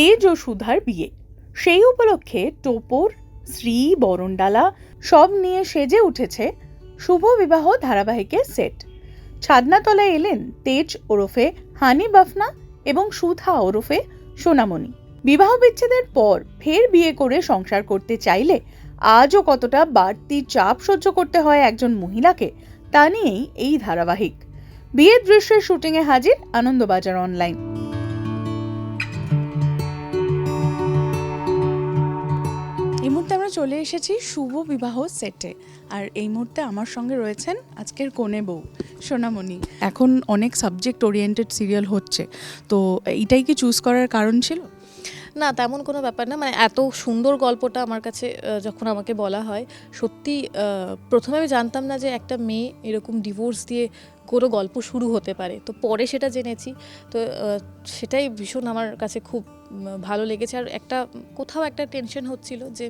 তেজ ও সুধার বিয়ে। সেই উপলক্ষে টোপর, শ্রী, বরণডালা সব নিয়ে সেজে উঠেছে শুভ বিবাহ ধারাবাহিকের সেট। ছাদনাতলায় এলেন তেজ ওরফে হানি বাফনা এবং সুধা ওরফে সোনামণি। বিবাহ বিচ্ছেদের পর ফের বিয়ে করে সংসার করতে চাইলে আজও কতটা বাড়তি চাপ সহ্য করতে হয় একজন মহিলাকে তা নিয়েই এই ধারাবাহিক। বিয়ের দৃশ্যের শুটিংয়ে হাজির আনন্দবাজার অনলাইন। চলে এসেছি শুভ বিবাহ সেটে। আর এই মুহূর্তে আমার সঙ্গে রয়েছেন আজকের কোণে বউ, সোনামণি। এখন অনেক সাবজেক্ট ওরিয়েন্টেড সিরিয়াল হচ্ছে। তো এইটাই কি চুজ করার কারণ ছিল? না, তেমন কোনো ব্যাপার না। মানে এত সুন্দর গল্পটা আমার কাছে যখন আমাকে বলা হয়, সত্যি প্রথমে আমি জানতাম না যে একটা মেয়ে এরকম ডিভোর্স দিয়ে কোনো গল্প শুরু হতে পারে। তো পরে সেটা জেনেছি। তো সেটাই ভীষণ আমার কাছে খুব ভালো লেগেছে। আর একটা, কোথাও একটা টেনশন হচ্ছিল যে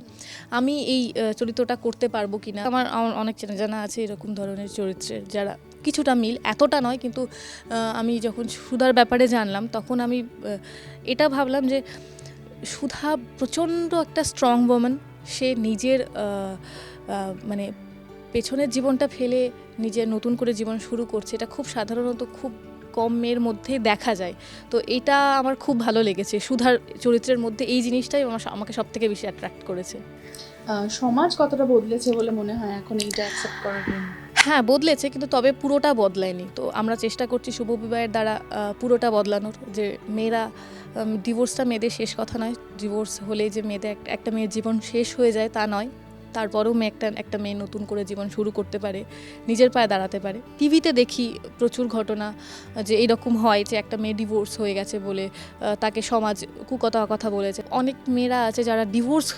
আমি এই চরিত্রটা করতে পারব কি না আমার অনেক চেনা জানা আছে এরকম ধরনের চরিত্রের যারা কিছুটা মিল, এতটা নয়, কিন্তু আমি যখন সুধার ব্যাপারে জানলাম, তখন আমি এটা ভাবলাম যে সুধা প্রচণ্ড একটা স্ট্রং ওম্যান সে নিজের মানে পেছনের জীবনটা ফেলে নিজের নতুন করে জীবন শুরু করছে। এটা খুব সাধারণত খুব কম মেয়ের মধ্যে দেখা যায়। তো এটা আমার খুব ভালো লেগেছে। সুধার চরিত্রের মধ্যে এই জিনিসটাই আমার আমাকে সব থেকে বেশি অ্যাট্রাক্ট করেছে। সমাজ কতটা বদলেছে বলে মনে হয় এখন এইটা অ্যাকসেপ্ট করার জন্য? হ্যাঁ বদলেছে কিন্তু তবে পুরোটা বদলায়নি। তো আমরা চেষ্টা করছি শুভ বিবাহের দ্বারা পুরোটা বদলানোর। যে মেয়েরা ডিভোর্সটা মেয়েদের শেষ কথা নয়। ডিভোর্স হলে যে মেয়েদের একটা মেয়ের জীবন শেষ হয়ে যায় তা নয়। তারপরেও মেয়ে একটা একটা মেয়ে নতুন করে জীবন শুরু করতে পারে, নিজের পায়ে দাঁড়াতে পারে। টিভিতে দেখি প্রচুর ঘটনা, যে এইরকম হয় যে একটা মেয়ে ডিভোর্স হয়ে গেছে বলে তাকে সমাজ কুকথা কথা বলেছে। অনেক মেয়েরা আছে যারা ডিভোর্স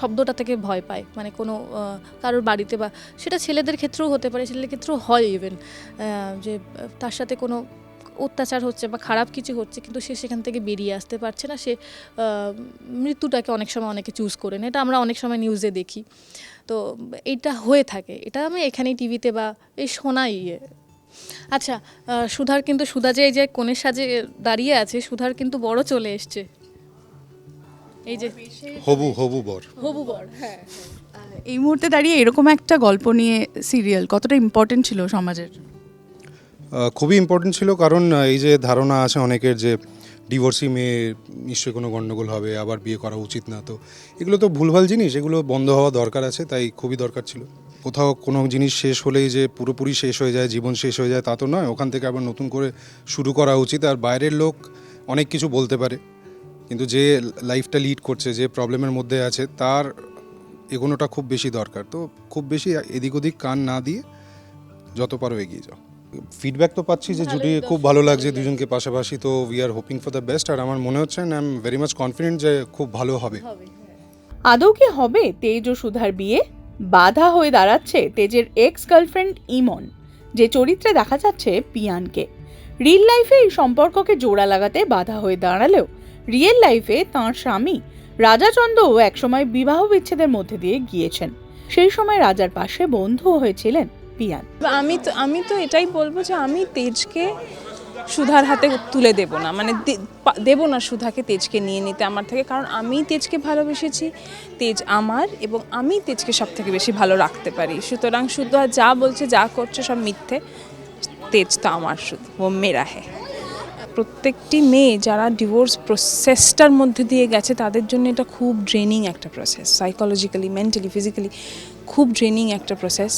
শব্দটা থেকে ভয় পায়। মানে কোনো কারোর বাড়িতে বা, সেটা ছেলেদের ক্ষেত্রেও হতে পারে, ছেলেদের ক্ষেত্রেও হয় ইভেন যে, তার সাথে কোনো অত্যাচার হচ্ছে বা খারাপ কিছু হচ্ছে, কিন্তু সে সেখান থেকে বেরিয়ে আসতে পারছে না, সে মৃত্যুটাকে অনেক সময় অনেকে চুজ করে নেয়। এটা আমরা অনেক সময় নিউজে দেখি। তো এটা হয়ে থাকে। এটা আমি এখানেই টিভিতে বা এই শোনাই ইয়ে। আচ্ছা সুধার কিন্তু, সুধা যে এই যে কনের সাজে দাঁড়িয়ে আছে, সুধার কিন্তু বড় চলে এসছে। এই যে হবু হবু বর। হবু বর হ্যাঁ। এই মুহূর্তে দাঁড়িয়ে এরকম একটা গল্প নিয়ে সিরিয়াল কতটা ইম্পর্টেন্ট ছিল সমাজের? খুবই ইম্পর্টেন্ট ছিল কারণ এই যে ধারণা আছে অনেকের যে ডিভোর্সি মেয়ে নিশ্চয়ই কোনো গণ্ডগোল হবে আবার বিয়ে করা উচিত না। তো এগুলো তো ভুলভাল জিনিস এগুলো বন্ধ হওয়া দরকার আছে তাই খুবই দরকার ছিল। কোথাও কোনো জিনিস শেষ হলেই যে পুরোপুরি শেষ হয়ে যায় জীবন শেষ হয়ে যায় তা তো নয়। ওখান থেকে আবার নতুন করে শুরু করা উচিত। আর বাইরের লোক অনেক কিছু বলতে পারে। কিন্তু যে লাইফটা লিড করছে যে প্রবলেমের মধ্যে আছে তার এগোনোটা খুব বেশি দরকার। তো খুব বেশি এদিক ওদিক কান না দিয়ে যত পারো এগিয়ে যাও। ফিডব্যাক তো পাচ্ছি যে জুটি খুব ভালো লাগছে দুজনকে পাশাপাশি তো we are hoping for the best আর আমার মনে হচ্ছে I am very much confident যে খুব ভালো হবে। আদৌ কি হবে তেজ ও সুধার বিয়ে? বাধা হয়ে দাঁড়াচ্ছে তেজের এক্স গার্লফ্রেন্ড ইমন যে চরিত্রে দেখা যাচ্ছে পিয়ানকে। রিল লাইফে এই সম্পর্ককে জোড়া লাগাতে বাধা হয়ে দাঁড়ালেও রিয়েল লাইফে তাঁর স্বামী রাজা রাজাচন্দ্রও একসময় বিবাহ বিচ্ছেদের মধ্যে দিয়ে গিয়েছেন। সেই সময় রাজার পাশে বন্ধু হয়েছিলেন পিয়ান। আমি তো আমি তো এটাই বলব যে আমি তেজকে সুধার হাতে তুলে দেব না মানে দেব না সুধাকে তেজকে নিয়ে নিতে আমার থেকে, কারণ আমি তেজকে ভালোবেসেছি, তেজ আমার এবং আমি তেজকে সব থেকে বেশি ভালো রাখতে পারি। সুতরাং সুধা যা বলছে, যা করছে সব মিথ্যে, তেজ তো আমার শুধু, ও মেরা হ্যাঁ প্রত্যেকটি মেয়ে যারা ডিভোর্স প্রসেসটার মধ্যে দিয়ে গেছে, তাদের জন্য এটা খুব ড্রেনিং একটা প্রসেস সাইকোলজিক্যালি মেন্টালি ফিজিক্যালি খুব ড্রেনিং একটা প্রসেস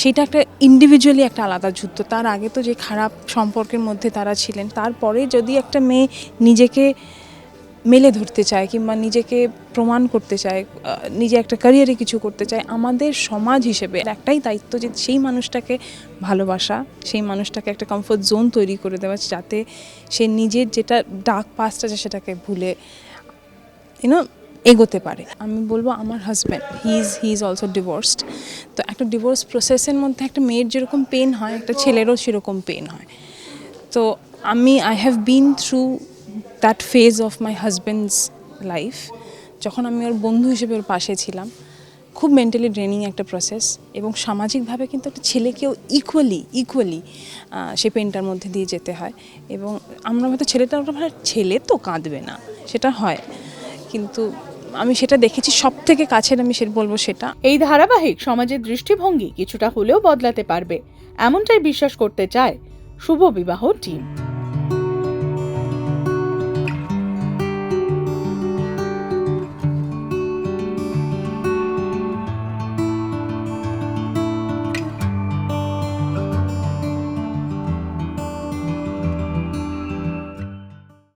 সেটা একটা ইন্ডিভিজুয়ালি একটা আলাদা যুদ্ধ। তার আগে তো যে খারাপ সম্পর্কের মধ্যে তারা ছিলেন, তারপরে যদি একটা মেয়ে নিজেকে মেলে ধরতে চায় কিংবা নিজেকে প্রমাণ করতে চায় নিজে একটা ক্যারিয়ারে কিছু করতে চায়, আমাদের সমাজ হিসেবে একটাই দায়িত্ব যে সেই মানুষটাকে ভালোবাসা, সেই মানুষটাকে একটা কমফোর্ট জোন তৈরি করে দেওয়া যাতে সে নিজের যেটা ডাক পাস্ট আছে সেটাকে ভুলে ইউনো এগোতে পারে। আমি বলব আমার husband he is he is also divorced তো একটা ডিভোর্স প্রসেসের মধ্যে একটা মেয়ের যেরকম পেন হয়, একটা ছেলেরও সেরকম পেন হয়। তো আমি I have been through that phase of my husband's life যখন আমি ওর বন্ধু হিসেবে ওর পাশে ছিলাম খুব মেন্টালি ড্রেনিং একটা প্রসেস এবং সামাজিকভাবে কিন্তু একটা ছেলেকেও ইকুয়ালি ইকুয়ালি সে পেনটার মধ্যে দিয়ে যেতে হয় এবং আমরা হয়তো ছেলেটা আমরা ভাবি, ছেলে তো কাঁদবে না। সেটা হয়। কিন্তু আমি সেটা দেখেছি সব থেকে কাছের আমি সেটা বলব সেটা। এই ধারাবাহিক সমাজের দৃষ্টিভঙ্গি কিছুটা হলেও বদলাতে পারবে এমনটাই বিশ্বাস করতে চায় শুভ বিবাহ টিম